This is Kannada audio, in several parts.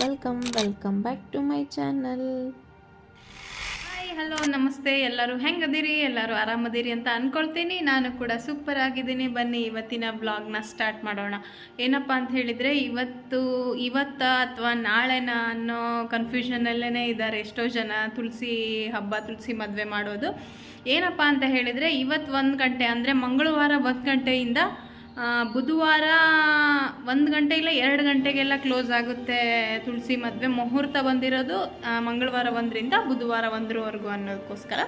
Welcome welcome back to my channel hi hello ನಮಸ್ತೆ. ಎಲ್ಲರೂ ಹೆಂಗದಿರಿ? ಎಲ್ಲರೂ ಆರಾಮದಿರಿ ಅಂತ ಅಂದ್ಕೊಳ್ತೀನಿ ನಾನು ಕೂಡ ಸೂಪರ್ ಆಗಿದ್ದೀನಿ. ಬನ್ನಿ, ಇವತ್ತಿನ ಬ್ಲಾಗ್ನ ಸ್ಟಾರ್ಟ್ ಮಾಡೋಣ. ಏನಪ್ಪ ಅಂತ ಹೇಳಿದರೆ, ಇವತ್ತು, ಇವತ್ತ ಅಥವಾ ನಾಳೆನ ಅನ್ನೋ ಕನ್ಫ್ಯೂಷನಲ್ಲೇ ಇದ್ದಾರೆ. ಎಷ್ಟೋ ಜನ ತುಳಸಿ ಹಬ್ಬ ತುಳಸಿ ಮದುವೆ ಮಾಡೋದು. ಏನಪ್ಪ ಅಂತ ಹೇಳಿದರೆ, ಇವತ್ತು ಒಂದು ಗಂಟೆ ಅಂದರೆ ಮಂಗಳವಾರ ಒಂದು ಗಂಟೆಯಿಂದ ಬುಧವಾರ ಒಂದು ಗಂಟೆ ಇಲ್ಲ ಎರಡು ಗಂಟೆಗೆಲ್ಲ ಕ್ಲೋಸ್ ಆಗುತ್ತೆ ತುಳಸಿ ಮದುವೆ ಮುಹೂರ್ತ ಬಂದಿರೋದು ಮಂಗಳವಾರ ಒಂದರಿಂದ ಬುಧವಾರ ಒಂದರವರೆಗೂ ಅನ್ನೋದಕ್ಕೋಸ್ಕರ.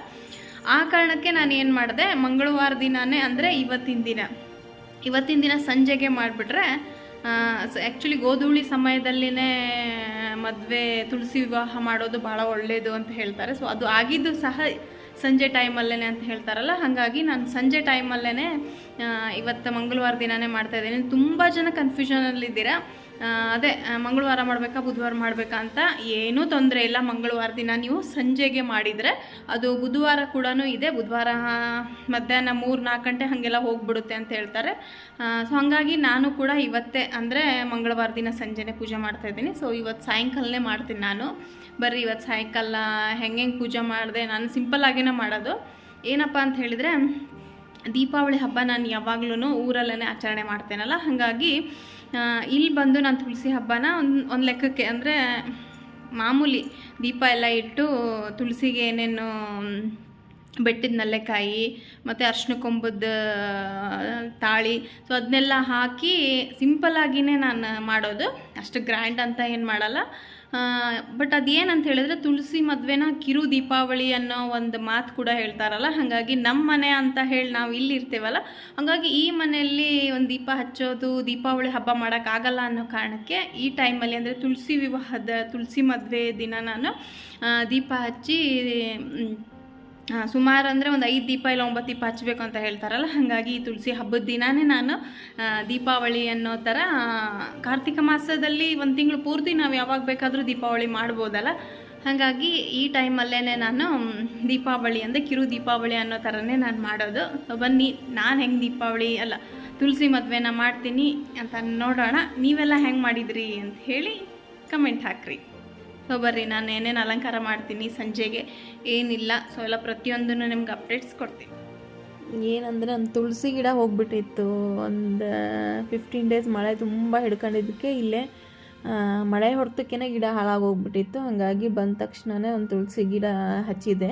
ಆ ಕಾರಣಕ್ಕೆ ನಾನು ಏನು ಮಾಡಿದೆ, ಮಂಗಳವಾರ ದಿನವೇ ಅಂದರೆ ಇವತ್ತಿನ ದಿನ. ಇವತ್ತಿನ ದಿನ ಸಂಜೆಗೆ ಮಾಡಿಬಿಟ್ರೆ ಆ್ಯಕ್ಚುಲಿ ಗೋಧೂಳಿ ಸಮಯದಲ್ಲಿನೇ ಮದುವೆ, ತುಳಸಿ ವಿವಾಹ ಮಾಡೋದು ಭಾಳ ಒಳ್ಳೆಯದು ಅಂತ ಹೇಳ್ತಾರೆ. ಸೊ ಅದು ಆಗಿದ್ದು ಸಹ ಸಂಜೆ ಟೈಮಲ್ಲೇ ಅಂತ ಹೇಳ್ತಾರಲ್ಲ, ಹಾಗಾಗಿ ನಾನು ಸಂಜೆ ಟೈಮಲ್ಲೇ ಇವತ್ತು ಮಂಗಳವಾರ ದಿನನೇ ಮಾಡ್ತಾ ಇದ್ದೀನಿ. ತುಂಬ ಜನ ಕನ್ಫ್ಯೂಷನಲ್ಲಿದ್ದೀರಾ ಅದೇ ಮಂಗಳವಾರ ಮಾಡಬೇಕಾ, ಬುಧವಾರ ಮಾಡಬೇಕಾ ಅಂತ ಏನೂ ತೊಂದರೆ ಇಲ್ಲ. ಮಂಗಳವಾರ ದಿನ ನೀವು ಸಂಜೆಗೆ ಮಾಡಿದರೆ ಅದು ಬುಧವಾರ ಕೂಡ ಇದೆ. ಬುಧವಾರ ಮಧ್ಯಾಹ್ನ ಮೂರು ನಾಲ್ಕು ಗಂಟೆ ಹಾಗೆಲ್ಲ ಹೋಗ್ಬಿಡುತ್ತೆ ಅಂತ ಹೇಳ್ತಾರೆ. ಸೊ ಹಾಗಾಗಿ ನಾನು ಕೂಡ ಇವತ್ತೇ ಅಂದರೆ ಮಂಗಳವಾರ ದಿನ ಸಂಜೆನೇ ಪೂಜೆ ಮಾಡ್ತಾಯಿದ್ದೀನಿ ಸೊ ಇವತ್ತು ಸಾಯಂಕಾಲನೇ ಮಾಡ್ತೀನಿ ನಾನು. ಬರ್ರಿ, ಇವತ್ತು ಸಾಯಂಕಾಲ ಹೆಂಗೆ ಪೂಜೆ ಮಾಡಿದೆ ನಾನು ಸಿಂಪಲ್ ಆಗೇನೆ ಮಾಡೋದು. ಏನಪ್ಪ ಅಂತ ಹೇಳಿದರೆ, ದೀಪಾವಳಿ ಹಬ್ಬ ನಾನು ಯಾವಾಗ್ಲೂ ಊರಲ್ಲೇ ಆಚರಣೆ ಮಾಡ್ತೇನಲ್ಲ. ಹಾಗಾಗಿ ಇಲ್ಲಿ ಬಂದು ನಾನು ತುಳಸಿ ಹಬ್ಬನ ಒಂದು ಒಂದು ಲೆಕ್ಕಕ್ಕೆ ಅಂದರೆ ಮಾಮೂಲಿ ದೀಪ ಎಲ್ಲ ಇಟ್ಟು ತುಳಸಿಗೆ ಏನೇನು ಬೆಟ್ಟದ ನಲ್ಲೆಕಾಯಿ, ಮತ್ತು ಅರ್ಶಿನ ಕೊಂಬದ ತಾಳಿ. ಸೊ ಅದನ್ನೆಲ್ಲ ಹಾಕಿ ಸಿಂಪಲ್ಲಾಗಿಯೇ ನಾನು ಮಾಡೋದು. ಅಷ್ಟು ಗ್ರ್ಯಾಂಡ್ ಅಂತ ಏನು ಮಾಡಲ್ಲ. ಬಟ್ ಅದೇನಂತ ಹೇಳಿದ್ರೆ ತುಳಸಿ ಮದುವೆನ ಕಿರು ದೀಪಾವಳಿ ಅನ್ನೋ ಒಂದು ಮಾತು ಕೂಡ ಹೇಳ್ತಾರಲ್ಲ, ಹಾಗಾಗಿ ನಮ್ಮ ಮನೆ ಅಂತ ಹೇಳಿ ನಾವು ಇಲ್ಲಿ ಇರ್ತೇವಲ್ಲ, ಹಾಗಾಗಿ ಈ ಮನೆಯಲ್ಲಿ ಒಂದು ದೀಪ ಹಚ್ಚೋದು, ದೀಪಾವಳಿ ಹಬ್ಬ ಮಾಡೋಕ್ಕಾಗಲ್ಲ ಅನ್ನೋ ಕಾರಣಕ್ಕೆ ಈ ಟೈಮಲ್ಲಿ ಅಂದರೆ ತುಳಸಿ ವಿವಾಹದ, ತುಳಸಿ ಮದುವೆ ದಿನ ನಾನು ದೀಪ ಹಚ್ಚಿ ಸುಮಾರು ಅಂದರೆ ಒಂದು ಐದು ದೀಪ ಇಲ್ಲ ಒಂಬತ್ತು ದೀಪ ಹಚ್ಚಬೇಕು ಅಂತ ಹೇಳ್ತಾರಲ್ಲ, ಹಾಗಾಗಿ ಈ ತುಳಸಿ ಹಬ್ಬದ ದಿನಾನೇ ನಾನು ದೀಪಾವಳಿ ಅನ್ನೋ ಥರ ಕಾರ್ತಿಕ ಮಾಸದಲ್ಲಿ ಒಂದು ತಿಂಗಳು ಪೂರ್ತಿ ನಾವು ಯಾವಾಗ ಬೇಕಾದರೂ ದೀಪಾವಳಿ ಮಾಡ್ಬೋದಲ್ಲ. ಹಾಗಾಗಿ ಈ ಟೈಮಲ್ಲೇ ನಾನು ದೀಪಾವಳಿ ಅಂದರೆ ಕಿರು ದೀಪಾವಳಿ ಅನ್ನೋ ಥರನೇ ನಾನು ಮಾಡೋದು. ಬನ್ನಿ, ನಾನು ಹೆಂಗೆ ದೀಪಾವಳಿ, ಅಲ್ಲ, ತುಳಸಿ ಮದುವೆನ ಮಾಡ್ತೀನಿ ಅಂತ ನೋಡೋಣ. ನೀವೆಲ್ಲ ಹೆಂಗೆ ಮಾಡಿದ್ರಿ ಅಂತ ಹೇಳಿ ಕಮೆಂಟ್ ಹಾಕ್ರಿ. ಸೊ ಬರ್ರಿ, ನಾನು ಏನೇನು ಅಲಂಕಾರ ಮಾಡ್ತೀನಿ ಸಂಜೆಗೆ, ಏನಿಲ್ಲ. ಸೊ ಎಲ್ಲ ಪ್ರತಿಯೊಂದನ್ನು ನಿಮ್ಗೆ ಅಪ್ಡೇಟ್ಸ್ ಕೊಡ್ತೀನಿ. ಏನಂದರೆ ಒಂದು ತುಳಸಿ ಗಿಡ ಹೋಗ್ಬಿಟ್ಟಿತ್ತು. ಒಂದು ಫಿಫ್ಟೀನ್ ಡೇಸ್ ಮಳೆ ತುಂಬ ಹಿಡ್ಕೊಂಡಿದ್ದಕ್ಕೆ ಇಲ್ಲೇ ಮಳೆ ಹೊರತಕ್ಕೇ ಗಿಡ ಹಾಳಾಗೋಗ್ಬಿಟ್ಟಿತ್ತು ಹಾಗಾಗಿ ಬಂದ ತಕ್ಷಣವೇ ಒಂದು ತುಳಸಿ ಗಿಡ ಹಚ್ಚಿದೆ.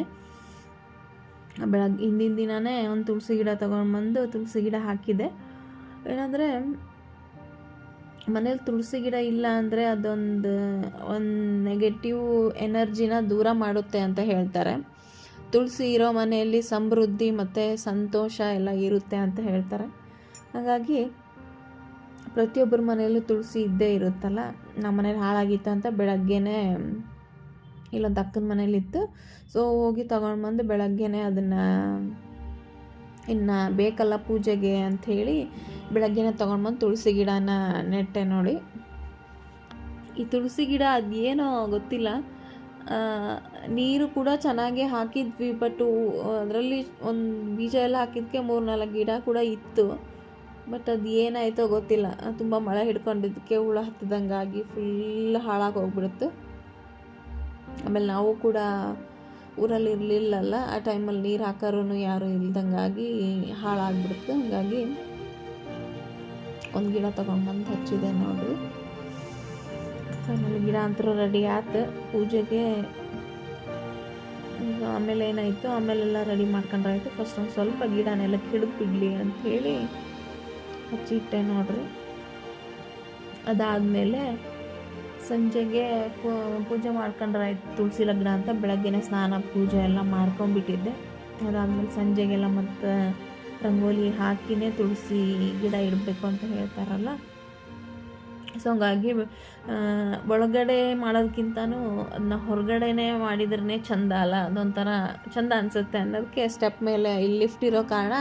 ಬೆಳಗ್ಗೆ ಹಿಂದಿನ ದಿನವೇ ಒಂದು ತುಳಸಿ ಗಿಡ ತೊಗೊಂಡ್ಬಂದು ತುಳಸಿ ಗಿಡ ಹಾಕಿದೆ. ಏನಂದರೆ ಮನೇಲಿ ತುಳಸಿ ಗಿಡ ಇಲ್ಲ ಅಂದರೆ ಅದೊಂದು, ಒಂದು ನೆಗೆಟಿವ್ ಎನರ್ಜಿನ ದೂರ ಮಾಡುತ್ತೆ ಅಂತ ಹೇಳ್ತಾರೆ. ತುಳಸಿ ಇರೋ ಮನೆಯಲ್ಲಿ ಸಮೃದ್ಧಿ ಮತ್ತು ಸಂತೋಷ ಎಲ್ಲ ಇರುತ್ತೆ ಅಂತ ಹೇಳ್ತಾರೆ. ಹಾಗಾಗಿ ಪ್ರತಿಯೊಬ್ಬರ ಮನೆಯಲ್ಲೂ ತುಳಸಿ ಇದ್ದೇ ಇರುತ್ತಲ್ಲ, ನಮ್ಮ ಮನೇಲಿ ಹಾಳಾಗಿತ್ತು ಅಂತ ಬೆಳಗ್ಗೆನೇ, ಇಲ್ಲೊಂದು ಅಕ್ಕನ ಮನೇಲಿತ್ತು ಸೊ ಹೋಗಿ ತಗೊಂಡು ಬಂದು ಬೆಳಗ್ಗೆನೇ ಅದನ್ನು ಇನ್ನು ಬೇಕಲ್ಲ ಪೂಜೆಗೆ ಅಂಥೇಳಿ ಬೆಳಗ್ಗೆನೇ ತೊಗೊಂಡ್ಬಂದು ತುಳಸಿ ಗಿಡನ ನೆಟ್ಟೆ ನೋಡಿ. ಈ ತುಳಸಿ ಗಿಡ ಅದೇನೋ ಗೊತ್ತಿಲ್ಲ. ನೀರು ಕೂಡ ಚೆನ್ನಾಗೆ ಹಾಕಿದ್ವಿ, ಬಟ್ ಅದರಲ್ಲಿ ಒಂದು ಬೀಜ ಎಲ್ಲ ಹಾಕಿದ್ಕೆ ಮೂರು ನಾಲ್ಕು ಗಿಡ ಕೂಡ ಇತ್ತು. ಬಟ್ ಅದು ಏನಾಯಿತೋ ಗೊತ್ತಿಲ್ಲ. ತುಂಬ ಮಳೆ ಹಿಡ್ಕೊಂಡಿದ್ದಕ್ಕೆ ಹುಳ ಹತ್ತದಂಗಾಗಿ ಫುಲ್ ಹಾಳಾಗಿ ಹೋಗ್ಬಿಡುತ್ತೆ. ಆಮೇಲೆ ನಾವು ಕೂಡ ಊರಲ್ಲಿ ಇರಲಿಲ್ಲಲ್ಲ, ಆ ಟೈಮಲ್ಲಿ ನೀರು ಹಾಕೋರು ಯಾರು ಇಲ್ದಂಗಾಗಿ ಹಾಳಾಗ್ಬಿಡ್ತು. ಹಾಗಾಗಿ ಒಂದು ಗಿಡ ತೊಗೊಂಡ್ಬಂದು ಹಚ್ಚಿದೆ ನೋಡ್ರಿ. ಆಮೇಲೆ ಗಿಡ ಅಂತರೂ ರೆಡಿ ಆಯ್ತು ಪೂಜೆಗೆ ಆಮೇಲೆ ಏನಾಯಿತು? ಆಮೇಲೆಲ್ಲ ರೆಡಿ ಮಾಡ್ಕೊಂಡ್ರಾಯ್ತು. ಫಸ್ಟ್ ಒಂದು ಸ್ವಲ್ಪ ಗಿಡನೆಲ್ಲ ಕಿಡಿದು ಬಿಡಲಿ ಅಂಥೇಳಿ ಹಚ್ಚಿಟ್ಟೆ ನೋಡ್ರಿ. ಅದಾದಮೇಲೆ ಸಂಜೆಗೆ ಪೂಜೆ ಮಾಡ್ಕೊಂಡ್ರಾಯ್ತು ತುಳಸಿ ಲಗ್ನ ಅಂತ ಬೆಳಗ್ಗೆನೇ ಸ್ನಾನ, ಪೂಜೆ ಎಲ್ಲ ಮಾಡ್ಕೊಂಡ್ಬಿಟ್ಟಿದ್ದೆ. ಅದಾದಮೇಲೆ ಸಂಜೆಗೆಲ್ಲ ಮತ್ತು ರಂಗೋಲಿ ಹಾಕಿನೇ ತುಳಸಿ ಗಿಡ ಇಡಬೇಕು ಅಂತ ಹೇಳ್ತಾರಲ್ಲ. ಸೊ ಹಂಗಾಗಿ ಒಳಗಡೆ ಮಾಡೋದಕ್ಕಿಂತನೂ ಅದನ್ನ ಹೊರಗಡೆನೇ ಮಾಡಿದ್ರೇ ಚಂದ ಅಲ್ಲ? ಅದೊಂಥರ ಚಂದ ಅನಿಸುತ್ತೆ ಅನ್ನೋದಕ್ಕೆ ಸ್ಟೆಪ್ ಮೇಲೆ ಇಲ್ಲಿ ಲಿಫ್ಟ್ ಇರೋ ಕಾರಣ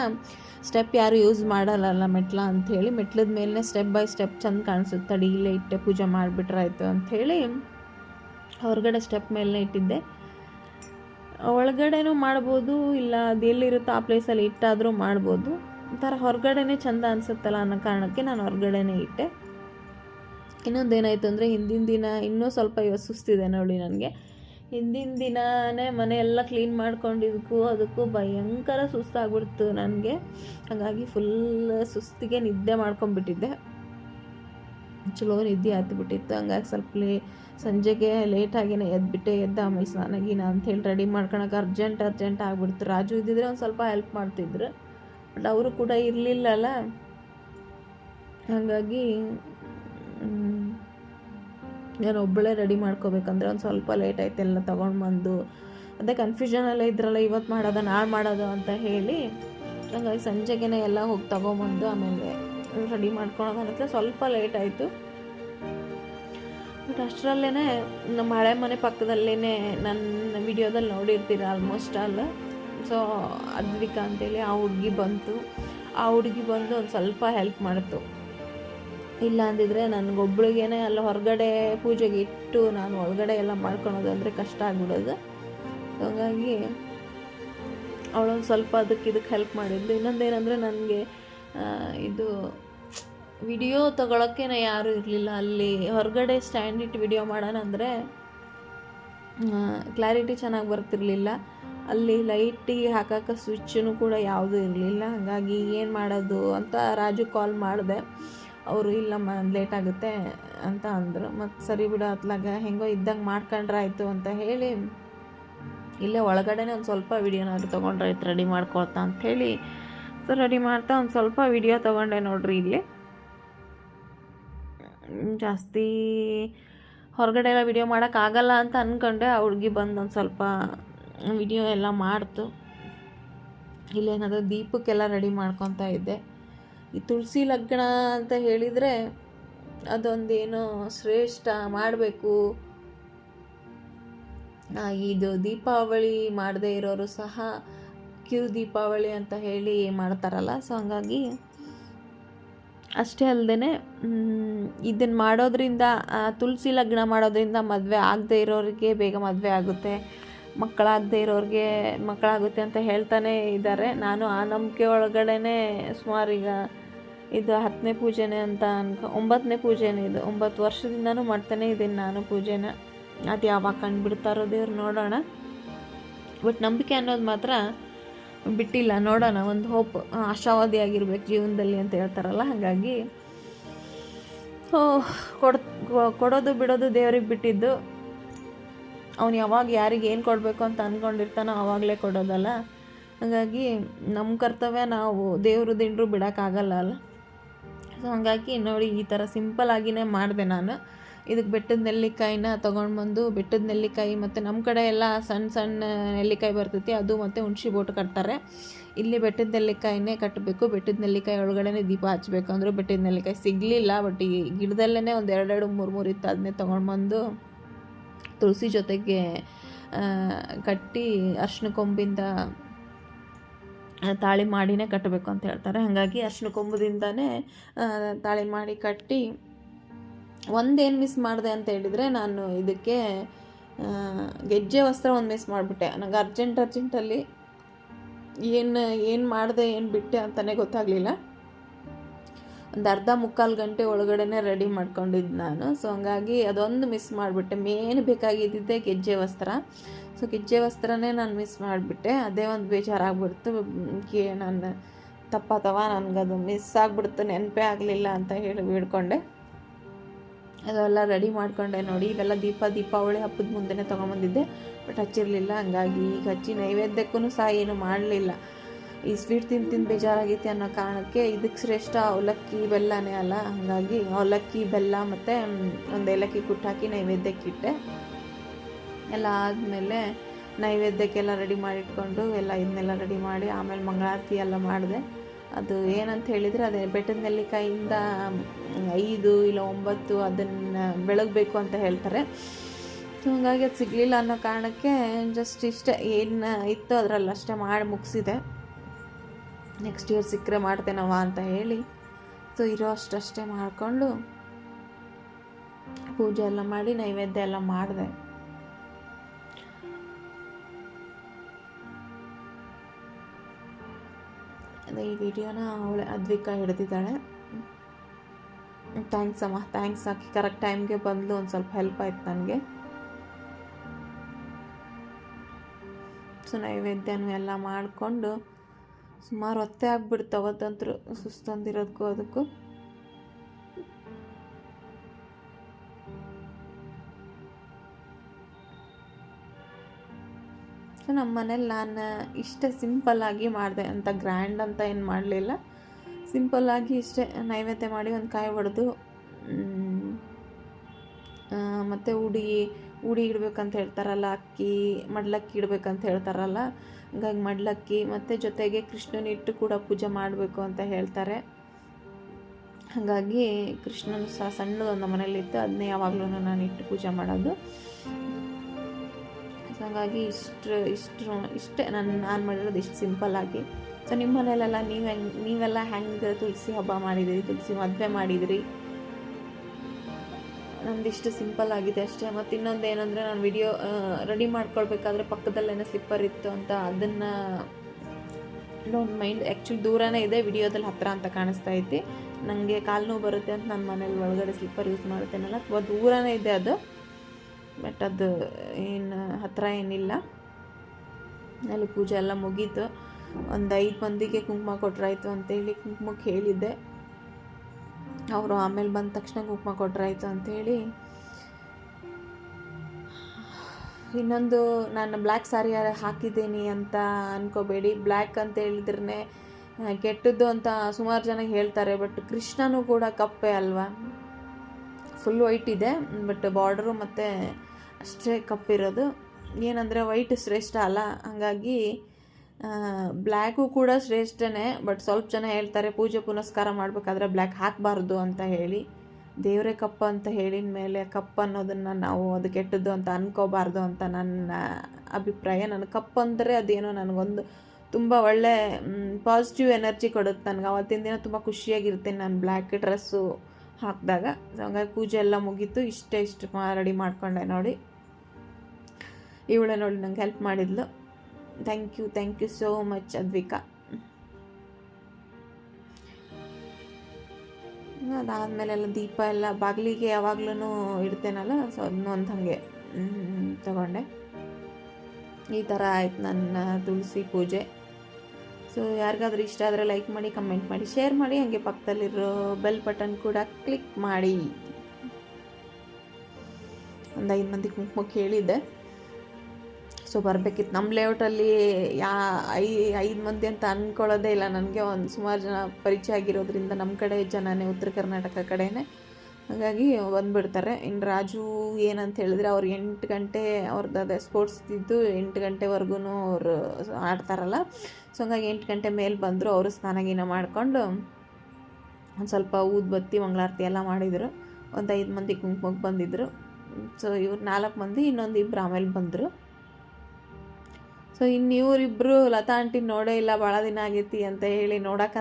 ಸ್ಟೆಪ್ ಯಾರು ಯೂಸ್ ಮಾಡಲ್ಲ ಮೆಟ್ಲ ಅಂಥೇಳಿ, ಮೆಟ್ಲದ ಮೇಲೆ ಸ್ಟೆಪ್ ಬೈ ಸ್ಟೆಪ್ ಚಂದ ಕಾಣಿಸುತ್ತೆ. ಅಡಿ ಇಲ್ಲೇ ಇಟ್ಟೆ ಪೂಜೆ ಮಾಡಿಬಿಟ್ರಾಯ್ತು ಅಂಥೇಳಿ ಹೊರಗಡೆ ಸ್ಟೆಪ್ ಮೇಲೆ ಇಟ್ಟಿದ್ದೆ. ಒಳಗಡೆನೂ ಮಾಡ್ಬೋದು, ಇಲ್ಲ ಅದು ಎಲ್ಲಿರುತ್ತೋ ಆ ಪ್ಲೇಸಲ್ಲಿ ಇಟ್ಟಾದರೂ ಮಾಡ್ಬೋದು. ಒಂಥರ ಹೊರಗಡೆನೇ ಚಂದ ಅನಿಸುತ್ತಲ್ಲ ಅನ್ನೋ ಕಾರಣಕ್ಕೆ ನಾನು ಹೊರಗಡೆನೇ ಇಟ್ಟೆ. ಇನ್ನೊಂದು ಏನಾಯಿತು ಅಂದರೆ ಹಿಂದಿನ ದಿನ ಇನ್ನೂ ಸ್ವಲ್ಪ ಇವತ್ತು ಸುಸ್ತಿದೆ ನೋಡಿ ನನಗೆ. ಹಿಂದಿನ ದಿನವೇ ಮನೆಯೆಲ್ಲ ಕ್ಲೀನ್ ಮಾಡ್ಕೊಂಡಿದ್ದಕ್ಕೂ ಅದಕ್ಕೂ ಭಯಂಕರ ಸುಸ್ತಾಗ್ಬಿಡ್ತು ನನಗೆ. ಹಾಗಾಗಿ ಫುಲ್ ಸುಸ್ತಿಗೆ ನಿದ್ದೆ ಮಾಡ್ಕೊಂಬಿಟ್ಟಿದ್ದೆ ಚಲೋ ನಿದ್ದೆ ಹತ್ಬಿಟ್ಟಿತ್ತು ಹಂಗಾಗಿ ಸ್ವಲ್ಪ ಲೇ, ಸಂಜೆಗೆ ಲೇಟಾಗಿನೇ ಎದ್ಬಿಟ್ಟೆ, ಎದ್ದು ಆಮೇಲೆ ಸ್ನಾನ ಗೀನ ಅಂಥೇಳಿ ರೆಡಿ ಮಾಡ್ಕೊಳಕ್ಕೆ ಅರ್ಜೆಂಟ್ ಅರ್ಜೆಂಟ್ ಆಗ್ಬಿಡ್ತು. ರಾಜು ಇದ್ದಿದ್ರೆ ಒಂದು ಸ್ವಲ್ಪ ಹೆಲ್ಪ್ ಮಾಡ್ತಿದ್ರು ಬಟ್ ಅವರು ಕೂಡ ಇರಲಿಲ್ಲಲ್ಲ. ಹಾಗಾಗಿ ನಾನು ಒಬ್ಬಳೇ ರೆಡಿ ಮಾಡ್ಕೋಬೇಕಂದ್ರೆ ಒಂದು ಸ್ವಲ್ಪ ಲೇಟ್ ಆಯ್ತು, ಎಲ್ಲ ತೊಗೊಂಡು ಬಂದು. ಅದೇ ಕನ್ಫ್ಯೂಷನಲ್ಲೇ ಇದ್ರಲ್ಲ ಇವತ್ತು ಮಾಡೋದ, ನಾಳೆ ಮಾಡೋದು ಅಂತ ಹೇಳಿ ಹಂಗಾಗಿ ಸಂಜೆಗೆ ಎಲ್ಲ ಹೋಗಿ ತೊಗೊಂಬಂದು ಆಮೇಲೆ ರೆಡಿ ಮಾಡ್ಕೊಳೋದು ಅನ್ನತ್ತೆ ಸ್ವಲ್ಪ ಲೇಟ್ ಆಯಿತು. ಬಟ್ ಅಷ್ಟರಲ್ಲೇ ನಮ್ಮ ಹಳೆ ಮನೆ ಪಕ್ಕದಲ್ಲೇ ನನ್ನ ವಿಡಿಯೋದಲ್ಲಿ ನೋಡಿರ್ತೀರ ಆಲ್ಮೋಸ್ಟ್ ಆಲ್ ಸೊ ಅದ್ವಿಕಾ ಅಂತೇಳಿ ಆ ಹುಡುಗಿ ಬಂತು. ಆ ಹುಡುಗಿ ಬಂದು ಒಂದು ಸ್ವಲ್ಪ ಹೆಲ್ಪ್ ಮಾಡ್ತು. ಇಲ್ಲ ಅಂದಿದ್ರೆ ನನಗೊಬ್ಳಿಗೇನೆ ಅಲ್ಲಿ ಹೊರಗಡೆ ಪೂಜೆಗೆ ಇಟ್ಟು ನಾನು ಒಳಗಡೆ ಎಲ್ಲ ಮಾಡ್ಕೊಳೋದು ಅಂದರೆ ಕಷ್ಟ ಆಗ್ಬಿಡೋದು. ಹಾಗಾಗಿ ಅವಳೊಂದು ಸ್ವಲ್ಪ ಅದಕ್ಕೆ ಇದಕ್ಕೆ ಹೆಲ್ಪ್ ಮಾಡಿದ್ಲು ಇನ್ನೊಂದೇನೆಂದರೆ ನನಗೆ ಇದು ವಿಡಿಯೋ ತಗೊಳಕ್ಕೆ ಯಾರೂ ಇರಲಿಲ್ಲ. ಅಲ್ಲಿ ಹೊರಗಡೆ ಸ್ಟ್ಯಾಂಡ್ ಇಟ್ಟು ವಿಡಿಯೋ ಮಾಡೋಣ ಅಂದರೆ ಕ್ಲಾರಿಟಿ ಚೆನ್ನಾಗಿ ಬರ್ತಿರಲಿಲ್ಲ. ಅಲ್ಲಿ ಲೈಟಿಗೆ ಹಾಕಕ್ಕೆ ಸ್ವಿಚ್ಚೂ ಕೂಡ ಯಾವುದೂ ಇರಲಿಲ್ಲ. ಹಾಗಾಗಿ ಏನು ಮಾಡೋದು ಅಂತ ರಾಜು ಕಾಲ್ ಮಾಡಿದೆ. ಅವರು ಇಲ್ಲಮ್ಮ ಲೇಟ್ ಆಗುತ್ತೆ ಅಂತ ಅಂದರು. ಮತ್ತು ಸರಿ ಬಿಡು ಅತ್ಲಾಗ, ಹೆಂಗೋ ಇದ್ದಂಗೆ ಮಾಡ್ಕೊಂಡ್ರಾಯ್ತು ಅಂತ ಹೇಳಿ, ಇಲ್ಲೇ ಒಳಗಡೆನೇ ಒಂದು ಸ್ವಲ್ಪ ವಿಡಿಯೋನಾದ್ರು ತೊಗೊಂಡ್ರಾಯ್ತು ರೆಡಿ ಮಾಡ್ಕೊಳ್ತಾ ಅಂಥೇಳಿ ಸೊ ರೆಡಿ ಮಾಡ್ತಾ ಒಂದು ಸ್ವಲ್ಪ ವಿಡಿಯೋ ತೊಗೊಂಡೆ ನೋಡ್ರಿ ಇಲ್ಲಿ. ಜಾಸ್ತಿ ಹೊರಗಡೆ ಎಲ್ಲ ವಿಡಿಯೋ ಮಾಡೋಕ್ಕಾಗಲ್ಲ ಅಂತ ಅಂದ್ಕೊಂಡೆ ಆ ಹುಡುಗಿ ಬಂದು ಒಂದು ಸ್ವಲ್ಪ ವಿಡಿಯೋ ಎಲ್ಲ ಮಾಡ್ತು. ಇಲ್ಲೇನಾದರೂ ದೀಪಕ್ಕೆಲ್ಲ ರೆಡಿ ಮಾಡ್ಕೊತಾ ಇದ್ದೆ. ಈ ತುಳಸಿ ಲಗ್ನ ಅಂತ ಹೇಳಿದರೆ ಅದೊಂದೇನೋ ಶ್ರೇಷ್ಠ ಮಾಡಬೇಕು. ಇದು ದೀಪಾವಳಿ ಮಾಡದೇ ಇರೋರು ಸಹ ಕಿರು ದೀಪಾವಳಿ ಅಂತ ಹೇಳಿ ಮಾಡ್ತಾರಲ್ಲ, ಸೊ ಹಂಗಾಗಿ ಅಷ್ಟೇ ಅಲ್ಲದೆ ಇದನ್ನು ಮಾಡೋದ್ರಿಂದ ತುಳಸಿ ಲಗ್ನ ಮಾಡೋದ್ರಿಂದ ಮದುವೆ ಆಗದೆ ಇರೋರಿಗೆ ಬೇಗ ಮದುವೆ ಆಗುತ್ತೆ. ಮಕ್ಕಳಾಗದೆ ಇರೋರಿಗೆ ಮಕ್ಕಳಾಗುತ್ತೆ ಅಂತ ಹೇಳ್ತಾನೆ ಇದ್ದಾರೆ. ನಾನು ಆ ನಂಬಿಕೆ ಒಳಗಡೆ ಸುಮಾರು ಈಗ ಇದು ಹತ್ತನೇ ಪೂಜೆನೇ ಅಂತ ಅನ್ಕೊ, ಒಂಬತ್ತನೇ ಪೂಜೆನೇ ಇದು. ಒಂಬತ್ತು ವರ್ಷದಿಂದನೂ ಮಾಡ್ತಾನೆ ಇದ್ದೀನಿ ನಾನು ಪೂಜೆನ. ಅದು ಯಾವಾಗ ಕಂಡುಬಿಡ್ತಾರೋ ದೇವ್ರು ನೋಡೋಣ. ಬಟ್ ನಂಬಿಕೆ ಅನ್ನೋದು ಮಾತ್ರ ಬಿಟ್ಟಿಲ್ಲ, ನೋಡೋಣ. ಒಂದು ಹೋಪ್ ಆಶಾವಾದಿ ಆಗಿರ್ಬೇಕು ಜೀವನದಲ್ಲಿ ಅಂತ ಹೇಳ್ತಾರಲ್ಲ, ಹಾಗಾಗಿ ಕೊಡ್ ಕೊಡೋದು ಬಿಡೋದು ದೇವ್ರಿಗೆ ಬಿಟ್ಟಿದ್ದು. ಅವ್ನು ಯಾವಾಗ ಯಾರಿಗೆ ಏನು ಕೊಡಬೇಕು ಅಂತ ಅಂದ್ಕೊಂಡಿರ್ತಾನೋ ಆವಾಗಲೇ ಕೊಡೋದಲ್ಲ. ಹಾಗಾಗಿ ನಮ್ಮ ಕರ್ತವ್ಯ ನಾವು ದೇವರು ದಿಂಡ್ರು ಬಿಡೋಕ್ಕಾಗಲ್ಲ ಅಲ್ಲ. ಸೊ ಹಾಗಾಗಿ ನೋಡಿ ಈ ಥರ ಸಿಂಪಲ್ ಆಗಿನೇ ಮಾಡಿದೆ ನಾನು. ಇದಕ್ಕೆ ಬೆಟ್ಟದ ನೆಲ್ಲಿಕಾಯಿನ ತೊಗೊಂಡು ಬಂದು ಬೆಟ್ಟದ ನೆಲ್ಲಿಕಾಯಿ ಮತ್ತು ನಮ್ಮ ಕಡೆ ಎಲ್ಲ ಸಣ್ಣ ಸಣ್ಣ ನೆಲ್ಲಿಕಾಯಿ ಬರ್ತೈತಿ, ಅದು ಮತ್ತು ಹುಣ್ಸೆ ಬೋಟ್ ಕಟ್ತಾರೆ. ಇಲ್ಲಿ ಬೆಟ್ಟದ ನೆಲ್ಲಿಕಾಯಿನೇ ಕಟ್ಟಬೇಕು ಬೆಟ್ಟದ ನೆಲ್ಲಿಕಾಯಿ ಒಳಗಡೆ ದೀಪ ಹಚ್ಬೇಕು. ಅಂದರು ಬೆಟ್ಟದ ನೆಲ್ಲಿಕಾಯಿ ಸಿಗಲಿಲ್ಲ ಬಟ್ ಈ ಗಿಡದಲ್ಲೇ ಒಂದು ಎರಡೆರಡು ಮೂರು ಮೂರು ಇತ್ತು, ಅದನ್ನೇ ತೊಗೊಂಡು ಬಂದು ತುಳಸಿ ಜೊತೆಗೆ ಕಟ್ಟಿ ಅರ್ಶಿನ ಕೊಂಬಿಂದ ತಾಳಿ ಮಾಡಿನೇ ಕಟ್ಟಬೇಕು ಅಂತ ಹೇಳ್ತಾರೆ. ಹಾಗಾಗಿ ಅರ್ಶಿನ ಕೊಂಬದಿಂದನೇ ತಾಳಿ ಮಾಡಿ ಕಟ್ಟಿ ಒಂದೇನು ಮಿಸ್ ಮಾಡಿದೆ ಅಂತ ಹೇಳಿದರೆ ನಾನು ಇದಕ್ಕೆ ಗೆಜ್ಜೆ ವಸ್ತ್ರ ಒಂದು ಮಿಸ್ ಮಾಡಿಬಿಟ್ಟೆ. ನನಗೆ ಅರ್ಜೆಂಟ್ ಅರ್ಜೆಂಟಲ್ಲಿ ಏನು ಏನು ಮಾಡಿದೆ, ಏನು ಬಿಟ್ಟೆ ಅಂತಲೇ ಗೊತ್ತಾಗಲಿಲ್ಲ. ಒಂದು ಅರ್ಧ ಮುಕ್ಕಾಲು ಗಂಟೆ ಒಳಗಡೆನೆ ರೆಡಿ ಮಾಡ್ಕೊಂಡಿದ್ದು ನಾನು. ಸೊ ಹಂಗಾಗಿ ಅದೊಂದು ಮಿಸ್ ಮಾಡಿಬಿಟ್ಟೆ. ಮೇನ್ ಬೇಕಾಗಿದ್ದಿದ್ದೆ ಗೆಜ್ಜೆ ವಸ್ತ್ರ. ಸೊ ಗೆಜ್ಜೆ ವಸ್ತ್ರನೇ ನಾನು ಮಿಸ್ ಮಾಡಿಬಿಟ್ಟೆ. ಅದೇ ಒಂದು ಬೇಜಾರಾಗ್ಬಿಡ್ತು. ಕೇ, ನಾನು ತಪ್ಪಾತವ ನನಗದು ಮಿಸ್ ಆಗಿಬಿಡ್ತು, ನೆನಪೇ ಆಗಲಿಲ್ಲ ಅಂತ ಹೇಳಿ ಬಿಡ್ಕೊಂಡೆ ಅದೆಲ್ಲ ರೆಡಿ ಮಾಡಿಕೊಂಡೆ ನೋಡಿ. ಇವೆಲ್ಲ ದೀಪ, ದೀಪಾವಳಿ ಹಬ್ಬದ ಮುಂದೆನೇ ತೊಗೊಂಬಂದಿದ್ದೆ. ಬಟ್ ಹಚ್ಚಿರಲಿಲ್ಲ. ಹಂಗಾಗಿ ಈಗ ಹಚ್ಚಿ ನೈವೇದ್ಯಕ್ಕೂ ಸಹ ಏನು ಮಾಡಲಿಲ್ಲ. ಈ ಸ್ವೀಟ್ ತಿಂದು ತಿಂದು ಬೇಜಾರಾಗೈತಿ ಅನ್ನೋ ಕಾರಣಕ್ಕೆ ಇದಕ್ಕೆ ಶ್ರೇಷ್ಠ ಅವಲಕ್ಕಿ ಬೆಲ್ಲನೇ ಅಲ್ಲ. ಹಾಗಾಗಿ ಅವಲಕ್ಕಿ, ಬೆಲ್ಲ ಮತ್ತು ಒಂದು ಏಲಕ್ಕಿ ಕುಟ್ಟು ಹಾಕಿ ನೈವೇದ್ಯಕ್ಕೆ ಇಟ್ಟೆ. ಎಲ್ಲ ಆದಮೇಲೆ ನೈವೇದ್ಯಕ್ಕೆಲ್ಲ ರೆಡಿ ಮಾಡಿಟ್ಕೊಂಡು ಎಲ್ಲ ಇದನ್ನೆಲ್ಲ ರೆಡಿ ಮಾಡಿ ಆಮೇಲೆ ಮಂಗಳಾರತಿ ಎಲ್ಲ ಮಾಡಿದೆ. ಅದು ಏನಂತ ಹೇಳಿದರೆ ಅದೇ ಬೆಟ್ಟದ ನೆಲ್ಲಿಕಾಯಿಂದ ಐದು ಇಲ್ಲ ಒಂಬತ್ತು ಅದನ್ನು ಬೆಳಗಬೇಕು ಅಂತ ಹೇಳ್ತಾರೆ. ಹಂಗಾಗಿ ಅದು ಸಿಗಲಿಲ್ಲ ಅನ್ನೋ ಕಾರಣಕ್ಕೆ ಜಸ್ಟ್ ಇಷ್ಟೇ. ಏನು ಇತ್ತು ಅದರಲ್ಲಿ ಅಷ್ಟೇ ಮಾಡಿ ಮುಗಿಸಿದೆ. ನೆಕ್ಸ್ಟ್ ಇಯರ್ ಸಿಕ್ಕರೆ ಮಾಡ್ತೇನವ ಅಂತ ಹೇಳಿ. ಸೊ, ಇರೋ ಅಷ್ಟಷ್ಟೇ ಮಾಡಿಕೊಂಡು ಪೂಜೆ ಎಲ್ಲ ಮಾಡಿ, ನೈವೇದ್ಯ ಎಲ್ಲ ಮಾಡಿದೆ. ಅದೇ ಈ ವಿಡಿಯೋನ ಅವಳೆ ಅದ್ವಿಕಾ ಹಿಡ್ದಿದ್ದಾಳೆ. ಥ್ಯಾಂಕ್ಸ್ ಅಮ್ಮ ಥ್ಯಾಂಕ್ಸ್ ಹಾಕಿ ಕರೆಕ್ಟ್ ಟೈಮ್ಗೆ ಬಂದಲು, ಒಂದು ಸ್ವಲ್ಪ ಹೆಲ್ಪ್ ಆಯ್ತು ನನಗೆ. ಸೊ ನೈವೇದ್ಯನೂ ಎಲ್ಲ ಮಾಡಿಕೊಂಡು ಸುಮಾರು ಹೊತ್ತೆ ಆಗ್ಬಿಡ್ತು ಅವತ್ತಂತೂ ಸುಸ್ತೊಂದಿರೋದಕ್ಕೂ ಅದಕ್ಕೂ. ಸೊ ನಮ್ಮ ಮನೇಲಿ ನಾನು ಇಷ್ಟೇ ಸಿಂಪಲ್ಲಾಗಿ ಮಾಡಿದೆ, ಅಂತ ಗ್ರ್ಯಾಂಡ್ ಅಂತ ಏನು ಮಾಡಲಿಲ್ಲ. ಸಿಂಪಲ್ಲಾಗಿ ಇಷ್ಟೇ ನೈವೇದ್ಯ ಮಾಡಿ ಒಂದು ಕಾಯಿ ಹೊಡೆದು ಮತ್ತು ಉಡಿ ಉಡಿ ಇಡಬೇಕಂತ ಹೇಳ್ತಾರಲ್ಲ, ಅಕ್ಕಿ, ಮಡ್ಲಕ್ಕಿ ಇಡ್ಬೇಕಂತ ಹೇಳ್ತಾರಲ್ಲ, ಹಂಗಾಗಿ ಮಡ್ಲಕ್ಕಿ ಮತ್ತು ಜೊತೆಗೆ ಕೃಷ್ಣನಿಟ್ಟು ಕೂಡ ಪೂಜೆ ಮಾಡಬೇಕು ಅಂತ ಹೇಳ್ತಾರೆ. ಹಾಗಾಗಿ ಕೃಷ್ಣನ ಸಹ ಸಣ್ಣದೊಂದು ಮನೇಲಿತ್ತು ಅದನ್ನೇ ಯಾವಾಗಲೂ ನಾನು ಇಟ್ಟು ಪೂಜೆ ಮಾಡೋದು. ಹಾಗಾಗಿ ಇಷ್ಟು ಇಷ್ಟು ಇಷ್ಟೇ ನಾನು ನಾನು ಮಾಡಿರೋದು ಇಷ್ಟು ಸಿಂಪಲ್ಲಾಗಿ ಸೊ ನಿಮ್ಮ ಮನೆಯಲ್ಲೆಲ್ಲ ನೀವು ಹೆಂಗೆ, ನೀವೆಲ್ಲ ಹೆಂಗೆ ತುಳಸಿ ಹಬ್ಬ ಮಾಡಿದಿರಿ, ತುಳಸಿ ಮದುವೆ ಮಾಡಿದಿರಿ? ನಂದಿಷ್ಟು ಸಿಂಪಲ್ ಆಗಿದೆ ಅಷ್ಟೇ. ಮತ್ತು ಇನ್ನೊಂದು ಏನಂದರೆ ನಾನು ವಿಡಿಯೋ ರೆಡಿ ಮಾಡ್ಕೊಳ್ಬೇಕಾದ್ರೆ ಪಕ್ಕದಲ್ಲೇನೋ ಸ್ಲಿಪ್ಪರ್ ಇತ್ತು ಅಂತ ಅದನ್ನು ಡೋಂಟ್ ಮೈಂಡ್ ಆ್ಯಕ್ಚುಲಿ ದೂರನೇ ಇದೆ ವಿಡಿಯೋದಲ್ಲಿ ಹತ್ತಿರ ಅಂತ ಕಾಣಿಸ್ತಾ ಐತಿ. ನನಗೆ ಕಾಲು ನೋವು ಬರುತ್ತೆ ಅಂತ ನನ್ನ ಮನೇಲಿ ಒಳಗಡೆ ಸ್ಲಿಪ್ಪರ್ ಯೂಸ್ ಮಾಡ್ತೇನಲ್ಲ ತುಂಬ ದೂರನೇ ಇದೆ ಅದು. ಬಟ್ ಅದು ಏನು ಹತ್ತಿರ ಏನಿಲ್ಲ. ಅಲ್ಲಿ ಪೂಜೆ ಎಲ್ಲ ಮುಗೀತು. ಒಂದು ಐದು ಮಂದಿಗೆ ಕುಂಕುಮ ಕೊಟ್ರಾಯ್ತು ಅಂತೇಳಿ ಕುಂಕುಮಕ್ಕೆ ಹೇಳಿದ್ದೆ. ಅವರು ಆಮೇಲೆ ಬಂದ ತಕ್ಷಣ ಉಪ್ಮಾ ಕೊಟ್ರಾಯ್ತು ಅಂಥೇಳಿ. ಇನ್ನೊಂದು ನಾನು ಬ್ಲ್ಯಾಕ್ ಸಾರಿ ಹಾಕಿದ್ದೀನಿ ಅಂತ ಅನ್ಕೋಬೇಡಿ. ಬ್ಲ್ಯಾಕ್ ಅಂತ ಹೇಳಿದ್ರೆ ಕೆಟ್ಟದ್ದು ಅಂತ ಸುಮಾರು ಜನ ಹೇಳ್ತಾರೆ, ಬಟ್ ಕೃಷ್ಣನೂ ಕೂಡ ಕಪ್ಪೆ ಅಲ್ವಾ? ಫುಲ್ ವೈಟ್ ಇದೆ, ಬಟ್ ಬಾರ್ಡರು ಮತ್ತು ಅಷ್ಟೇ ಕಪ್ಪಿರೋದು. ಏನಂದರೆ ವೈಟ್ ಶ್ರೇಷ್ಠ ಅಲ್ಲ, ಹಾಗಾಗಿ ಬ್ಲ್ಯಾಕು ಕೂಡ ಶ್ರೇಷ್ಠನೇ, ಬಟ್ ಸ್ವಲ್ಪ ಜನ ಹೇಳ್ತಾರೆ ಪೂಜೆ ಪುನಸ್ಕಾರ ಮಾಡಬೇಕಾದ್ರೆ ಬ್ಲ್ಯಾಕ್ ಹಾಕಬಾರ್ದು ಅಂತ ಹೇಳಿ. ದೇವರೇ ಕಪ್ಪ ಅಂತ ಹೇಳಿದ ಮೇಲೆ ಕಪ್ ಅನ್ನೋದನ್ನು ನಾವು ಅದು ಕೆಟ್ಟದ್ದು ಅಂತ ಅನ್ಕೋಬಾರ್ದು ಅಂತ ನನ್ನ ಅಭಿಪ್ರಾಯ. ನನ್ನ ಕಪ್ ಅಂದರೆ ಅದೇನೋ ನನಗೊಂದು ತುಂಬ ಒಳ್ಳೆ ಪಾಸಿಟಿವ್ ಎನರ್ಜಿ ಕೊಡುತ್ತೆ. ನನಗೆ ಅವತ್ತಿನ ದಿನ ತುಂಬ ಖುಷಿಯಾಗಿರ್ತೀನಿ ನಾನು ಬ್ಲ್ಯಾಕ್ ಡ್ರೆಸ್ಸು ಹಾಕಿದಾಗ. ಹಂಗಾಗಿ ಪೂಜೆ ಎಲ್ಲ ಮುಗೀತು. ಇಷ್ಟೇ ಇಷ್ಟು ರೆಡಿ ಮಾಡ್ಕೊಂಡೆ ನೋಡಿ. ಇವಳೆ ನೋಡಿ ನಂಗೆ ಹೆಲ್ಪ್ ಮಾಡಿದ್ಲು. Thank you thank you so much Advika ಅದಾದಮೇಲೆಲ್ಲ ದೀಪ ಎಲ್ಲ ಬಾಗಿಲಿಗೆ ಯಾವಾಗ್ಲೂ ಇಡ್ತೇನಲ್ಲ ಸೊ ಅದನ್ನೂ ಒಂದು ಹಾಗೆ ತಗೊಂಡೆ. ಈ ಥರ ಆಯ್ತು ನನ್ನ ತುಳಸಿ ಪೂಜೆ. ಸೊ ಯಾರಿಗಾದ್ರೂ ಇಷ್ಟ ಆದರೆ ಲೈಕ್ ಮಾಡಿ ಕಮೆಂಟ್ ಮಾಡಿ ಶೇರ್ ಮಾಡಿ, ಹಾಗೆ ಪಕ್ಕದಲ್ಲಿರೋ ಬೆಲ್ ಬಟನ್ ಕೂಡ ಕ್ಲಿಕ್ ಮಾಡಿ. ಒಂದು ಐದು ಮಂದಿ ಕುಂಕುಮಕ್ಕೆ ಹೇಳಿದ್ದೆ ಸೊ ಬರಬೇಕಿತ್ತು. ನಮ್ಮ ಲೇಔಟಲ್ಲಿ ಯಾ, ಐ, ಐದು ಮಂದಿ ಅಂತ ಅಂದ್ಕೊಳ್ಳೋದೇ ಇಲ್ಲ. ನನಗೆ ಒಂದು ಸುಮಾರು ಜನ ಪರಿಚಯ ಆಗಿರೋದ್ರಿಂದ ನಮ್ಮ ಕಡೆ ಜನನೇ ಉತ್ತರ ಕರ್ನಾಟಕ ಕಡೆಯೇ ಹಾಗಾಗಿ ಬಂದುಬಿಡ್ತಾರೆ. ಇನ್ನು ರಾಜು ಏನಂತ ಹೇಳಿದ್ರೆ ಅವ್ರು ಎಂಟು ಗಂಟೆ ಅವ್ರದ್ದು ಅದೇ ಸ್ಪೋರ್ಟ್ಸ್ ಇದ್ದು ಎಂಟು ಗಂಟೆವರೆಗೂ ಅವರು ಆಡ್ತಾರಲ್ಲ. ಸೊ ಹಂಗಾಗಿ ಎಂಟು ಗಂಟೆ ಮೇಲೆ ಬಂದರು ಅವರು ಸ್ನಾನ ಗೀನ ಮಾಡಿಕೊಂಡು ಒಂದು ಸ್ವಲ್ಪ ಊದ್ಬತ್ತಿ ಮಂಗಳಾರತಿ ಎಲ್ಲ ಮಾಡಿದರು. ಒಂದು ಐದು ಮಂದಿ ಕುಂಕುಮಕ್ಕೆ ಬಂದಿದ್ದರು ಸೊ ಇವ್ರು ನಾಲ್ಕು ಮಂದಿ ಇನ್ನೊಂದು ಇಬ್ಬರು ಆಮೇಲೆ ಬಂದರು. ಸೊ ಇನ್ನು ಇವರಿಬ್ಬರು ಲತಾ ಆಂಟಿ ನೋಡೇ ಇಲ್ಲ ಭಾಳ ದಿನ ಆಗೈತಿ ಅಂತ ಹೇಳಿ ನೋಡಕ್ಕೆ